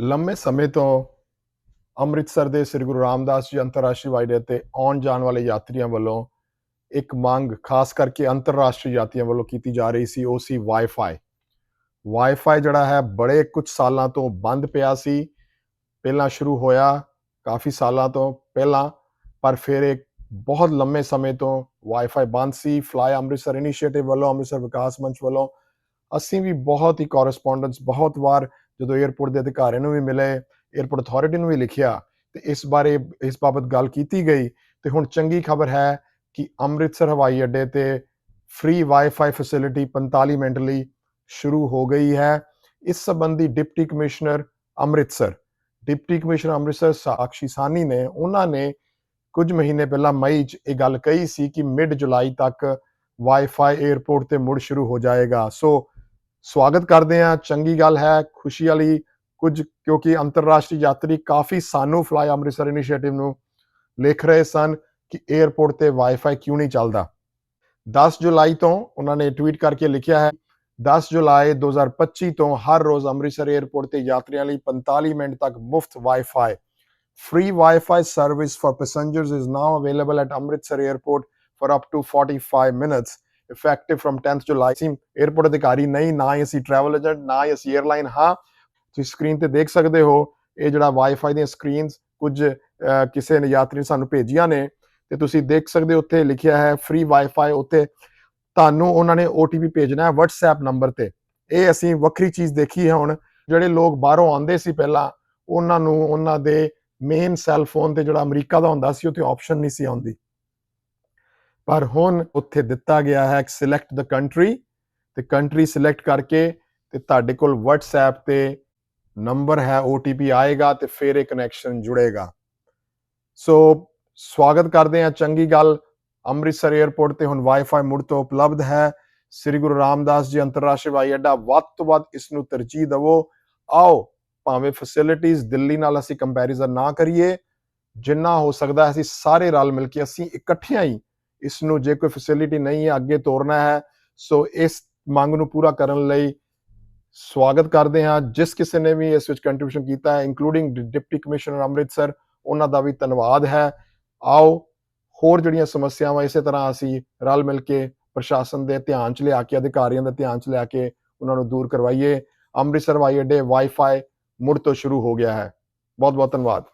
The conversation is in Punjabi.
ਲੰਮੇ ਸਮੇਂ ਤੋਂ ਅੰਮ੍ਰਿਤਸਰ ਦੇ ਸ੍ਰੀ ਗੁਰੂ ਰਾਮਦਾਸ ਜੀ ਅੰਤਰਰਾਸ਼ਟਰੀ ਵਾਈਡੇ ਤੇ ਆਉਣ ਜਾਣ ਵਾਲੇ ਯਾਤਰੀਆਂ ਵੱਲੋਂ ਇੱਕ ਮੰਗ, ਖਾਸ ਕਰਕੇ ਅੰਤਰਰਾਸ਼ਟਰੀ ਯਾਤਰੀਆਂ ਵੱਲੋਂ ਕੀਤੀ ਜਾ ਰਹੀ ਸੀ, ਉਹ ਸੀ ਵਾਈਫਾਈ ਵਾਈਫਾਈ ਜਿਹੜਾ ਹੈ, ਬੜੇ ਕੁਝ ਸਾਲਾਂ ਤੋਂ ਬੰਦ ਪਿਆ ਸੀ। ਪਹਿਲਾਂ ਸ਼ੁਰੂ ਹੋਇਆ ਕਾਫੀ ਸਾਲਾਂ ਤੋਂ ਪਹਿਲਾਂ, ਪਰ ਫਿਰ ਇੱਕ ਬਹੁਤ ਲੰਮੇ ਸਮੇਂ ਤੋਂ ਵਾਈਫਾਈ ਬੰਦ ਸੀ। ਫਲਾਈ ਅੰਮ੍ਰਿਤਸਰ ਇਨੀਸ਼ੀਏਟਿਵ ਵੱਲੋਂ, ਅੰਮ੍ਰਿਤਸਰ ਵਿਕਾਸ ਮੰਚ ਵੱਲੋਂ ਅਸੀਂ ਵੀ ਬਹੁਤ ਹੀ ਕੋਰਸਪੋਂਡੈਂਸ ਬਹੁਤ ਵਾਰ ਜਦੋਂ 에어ਪੋਰਟ ਦੇ ਅਧਿਕਾਰੀਆਂ ਨੂੰ ਵੀ ਮਿਲੇ 에어ਪੋਰਟ ਅਥਾਰਟੀ ਨੂੰ ਵੀ ਲਿਖਿਆ, ਤੇ ਇਸ ਬਾਰੇ ਇਸ ਬਾਬਤ ਗੱਲ ਕੀਤੀ ਗਈ, ਤੇ ਹੁਣ ਚੰਗੀ ਖਬਰ ਹੈ ਕਿ ਅੰਮ੍ਰਿਤਸਰ ਹਵਾਈ ਅੱਡੇ ਤੇ ਫ੍ਰੀ ਵਾਈਫਾਈ ਫੈਸਿਲਿਟੀ 45 ਮਿੰਟ ਲਈ ਸ਼ੁਰੂ ਹੋ ਗਈ ਹੈ। ਇਸ ਸੰਬੰਧੀ deputy commissioner Amritsar, deputy commissioner Amritsar Sakshi Sawhney ਨੇ, ਉਹਨਾਂ ਨੇ ਕੁਝ ਮਹੀਨੇ ਪਹਿਲਾਂ ਮਈ 'ਚ ਇਹ ਗੱਲ ਕਹੀ ਸੀ ਕਿ ਮਿਡ ਜੁਲਾਈ ਤੱਕ ਵਾਈਫਾਈ 에어ਪੋਰਟ ਤੇ ਮੁੜ ਸ਼ੁਰੂ ਹੋ ਜਾਏਗਾ। ਸੋ ਸਵਾਗਤ ਕਰਦੇ ਹਾਂ। ਚੰਗੀ ਗੱਲ ਹੈ ਖੁਸ਼ੀ ਵਾਲੀ ਕੁਝ ਕਿਉਂਕਿ ਅੰਤਰਰਾਸ਼ਟਰੀ ਯਾਤਰੀ ਕਾਫੀ ਸਾਨੂੰ ਫਲਾਈ ਅੰਮ੍ਰਿਤਸਰ ਇਨੀਸ਼ੀਏਟਿਵ ਨੂੰ ਲਿਖ ਰਹੇ ਸਨ ਕਿ 에ਅਰਪੋਰਟ ਤੇ ਵਾਈਫਾਈ ਕਿਉਂ ਨਹੀਂ ਚੱਲਦਾ। 10 ਜੁਲਾਈ ਤੋਂ ਉਹਨਾਂ ਨੇ ਟਵੀਟ ਕਰਕੇ ਲਿਖਿਆ ਹੈ 10 ਜੁਲਾਈ 2025 ਤੋਂ ਹਰ ਰੋਜ਼ ਅੰਮ੍ਰਿਤਸਰ 에ਅਰਪੋਰਟ ਤੇ ਯਾਤਰੀਆਂ ਲਈ 45 ਮਿੰਟ ਤੱਕ ਮੁਫਤ wifi Free Wi-Fi service for passengers is now available at Amritsar Airport for up to 45 minutes, effective from 10th July. ਅਸੀਂ 에ਅਰਪੋਰਟ ਅਧਿਕਾਰੀ ਨਹੀਂ ਨਾ ਹੀ ਅਸੀਂ ਟਰੈਵਲ ਏਜੰਟ ਨਾ ਹੀ ਅਸੀਂ 에ਅਰਲਾਈਨ ਹਾਂ ਤੁਸੀਂ ਸਕਰੀਨ ਤੇ ਦੇਖ ਸਕਦੇ ਹੋ ਇਹ ਜਿਹੜਾ ਵਾਈਫਾਈ ਦੀਆਂ ਸਕਰੀਨਸ ਕੁਝ ਕਿਸੇ ਨੇ ਯਾਤਰੀ ਸਾਨੂੰ ਭੇਜੀਆਂ ਨੇ ਤੇ ਤੁਸੀਂ ਦੇਖ ਸਕਦੇ ਹੋ ਉੱਥੇ ਲਿਖਿਆ ਹੈ ਫ੍ਰੀ ਵਾਈਫਾਈ ਉੱਤੇ ਤੁਹਾਨੂੰ ਉਹਨਾਂ ਨੇ OTP ਭੇਜਣਾ ਹੈ WhatsApp ਨੰਬਰ ਤੇ ਇਹ ਅਸੀਂ ਵੱਖਰੀ ਚੀਜ਼ ਦੇਖੀ ਹੈ ਹੁਣ ਜਿਹੜੇ ਲੋਕ ਬਾਹਰੋਂ ਆਉਂਦੇ ਸੀ ਪਹਿਲਾਂ ਉਹਨਾਂ ਨੂੰ ਉਹਨਾਂ ਦੇ ਮੇਨ ਸੈੱਲ ਫੋਨ ਤੇ ਜਿਹੜਾ ਅਮਰੀਕਾ ਦਾ ਹੁੰਦਾ ਸੀ ਉੱਥੇ ਆਪਸ਼ਨ ਨਹੀਂ ਸੀ ਆਉਂਦੀ ਪਰ ਹੁਣ ਉੱਥੇ ਦਿੱਤਾ ਗਿਆ ਹੈ ਕਿ ਸਿਲੈਕਟ ਦ ਕੰਟਰੀ ਤੇ ਕੰਟਰੀ ਸਿਲੈਕਟ ਕਰਕੇ ਤੇ ਤੁਹਾਡੇ ਕੋਲ WhatsApp ਤੇ ਨੰਬਰ ਹੈ OTP ਆਏਗਾ ਤੇ ਫਿਰ ਇਹ ਕਨੈਕਸ਼ਨ ਜੁੜੇਗਾ। ਸੋ ਸਵਾਗਤ ਕਰਦੇ ਹਾਂ ਚੰਗੀ ਗੱਲ। ਅੰਮ੍ਰਿਤਸਰ 에ਅਰਪੋਰਟ ਤੇ ਹੁਣ ਵਾਈਫਾਈ ਮੁੜ ਤੋਂ ਉਪਲਬਧ ਹੈ। ਸ੍ਰੀ ਗੁਰੂ ਰਾਮਦਾਸ ਜੀ ਅੰਤਰਰਾਸ਼ਟਰੀ ਹਵਾਈ ਅੱਡਾ ਵੱਧ ਤੋਂ ਵੱਧ ਇਸ ਨੂੰ ਤਰਜੀਹ ਦਿਵੋ। ਆਓ, ਭਾਵੇਂ ਫੈਸਿਲਿਟੀਆਂ ਦਿੱਲੀ ਨਾਲ ਅਸੀਂ ਕੰਪੈਰੀਜ਼ਨ ਨਾ ਕਰੀਏ, ਜਿੰਨਾ ਹੋ ਸਕਦਾ ਅਸੀਂ ਸਾਰੇ ਰਲ ਮਿਲ ਕੇ ਅਸੀਂ ਇਕੱਠਿਆਂ ਹੀ ਇਸ ਨੂੰ ਜੇ ਕੋਈ ਫੈਸਿਲਿਟੀ ਨਹੀਂ ਹੈ, ਅੱਗੇ ਤੋਰਨਾ ਹੈ, ਸੋ ਇਸ ਮੰਗ ਨੂੰ ਪੂਰਾ ਕਰਨ ਲਈ ਸਵਾਗਤ ਕਰਦੇ ਹਾਂ। ਜਿਸ ਕਿਸੇ ਨੇ ਵੀ ਇਸ ਵਿੱਚ ਕੰਟਰੀਬਿਊਸ਼ਨ ਕੀਤਾ ਹੈ ਇਨਕਲੂਡਿੰਗ ਡਿਪਟੀ ਕਮਿਸ਼ਨਰ ਅੰਮ੍ਰਿਤਸਰ, ਉਹਨਾਂ ਦਾ ਵੀ ਧੰਨਵਾਦ ਹੈ। ਆਓ, ਹੋਰ ਜਿਹੜੀਆਂ ਸਮੱਸਿਆਵਾਂ ਇਸੇ ਤਰ੍ਹਾਂ ਅਸੀਂ ਰਲ ਮਿਲ ਕੇ ਪ੍ਰਸ਼ਾਸਨ ਦੇ ਧਿਆਨ 'ਚ ਲਿਆ ਕੇ, ਅਧਿਕਾਰੀਆਂ ਦੇ ਧਿਆਨ 'ਚ ਲਿਆ ਕੇ ਉਹਨਾਂ ਨੂੰ ਦੂਰ ਕਰਵਾਈਏ। ਅੰਮ੍ਰਿਤਸਰ ਵਾਈ ਅੱਡੇ ਵਾਈਫਾਈ ਮੁੜ ਤੋਂ ਸ਼ੁਰੂ ਹੋ ਗਿਆ ਹੈ। ਬਹੁਤ ਬਹੁਤ ਧੰਨਵਾਦ।